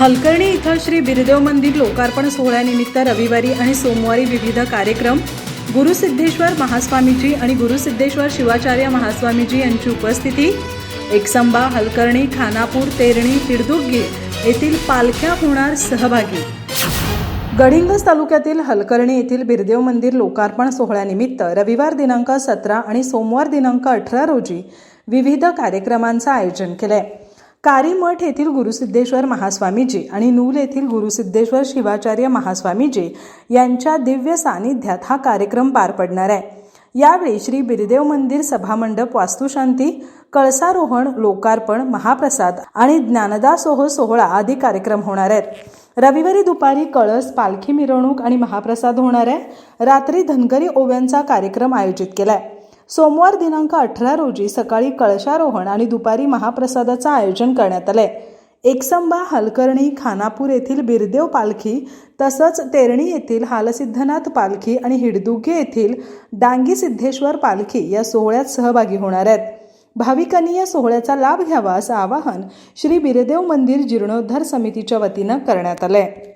हलकर्णी इथं श्री बिरदेव मंदिर लोकार्पण सोहळ्यानिमित्त रविवारी आणि सोमवारी विविध कार्यक्रम. गुरुसिद्धेश्वर महास्वामीजी आणि गुरुसिद्धेश्वर शिवाचार्य महास्वामीजी यांची उपस्थिती. एकसंबा हलकर्णी खानापूर तेरणी तिडदुग्गी येथील पालख्या होणार सहभागी. गडिंग्लज तालुक्यातील हलकर्णी येथील बिरदेव मंदिर लोकार्पण सोहळ्यानिमित्त रविवार दिनांक सतरा आणि सोमवार दिनांक अठरा रोजी विविध कार्यक्रमांचं आयोजन केलं आहे कारीमठ येथील गुरुसिद्धेश्वर महास्वामीजी आणि नूल येथील गुरुसिद्धेश्वर शिवाचार्य महास्वामीजी यांच्या दिव्य सानिध्यात हा कार्यक्रम पार पडणार आहे. यावेळी श्री बिरदेव मंदिर सभामंडप वास्तुशांती कळसारोहण लोकार्पण महाप्रसाद आणि ज्ञानदासोह सोहळा आदी कार्यक्रम होणार आहेत. रविवारी दुपारी कळस पालखी मिरवणूक आणि महाप्रसाद होणार आहे. रात्री धनगरी ओव्यांचा कार्यक्रम आयोजित केला आहे सोमवार दिनांक अठरा रोजी सकाळी कळशारोहण आणि दुपारी महाप्रसादाचं आयोजन करण्यात आलंय. एकसंबा हलकर्णी खानापूर येथील बिरदेव पालखी तसंच तेरणी येथील हालसिद्धनाथ पालखी आणि हिडदुगे येथील डांगी सिद्धेश्वर पालखी या सोहळ्यात सहभागी होणार आहेत. भाविकांनी या सोहळ्याचा लाभ घ्यावा असं आवाहन श्री बिरदेव मंदिर जीर्णोद्धार समितीच्या वतीनं करण्यात आलंय.